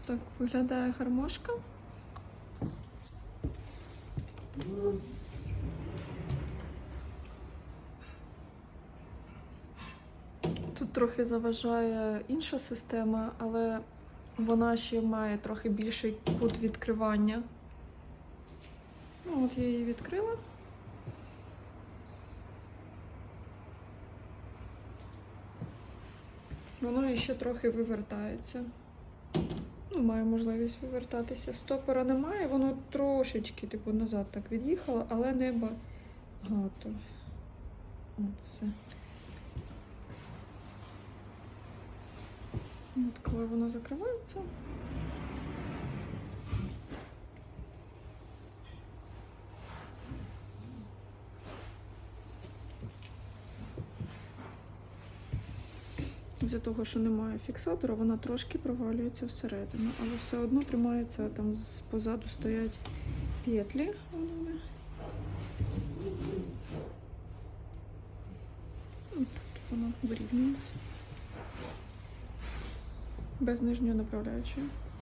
Ось так виглядає гармошка. Тут трохи заважає інша система, але вона ще має трохи більший кут відкривання. Ну, от я її відкрила. Воно ще трохи вивертається. Ну, маю можливість вивертатися. Стопора немає, воно трошечки, типу, назад так від'їхало, але не багато. От все. От коли воно закривається. З-за того, що немає фіксатора, вона трошки провалюється всередину, але все одно тримається, там позаду стоять петлі. Тут вона вирівнюється. Без нижньої направляючої.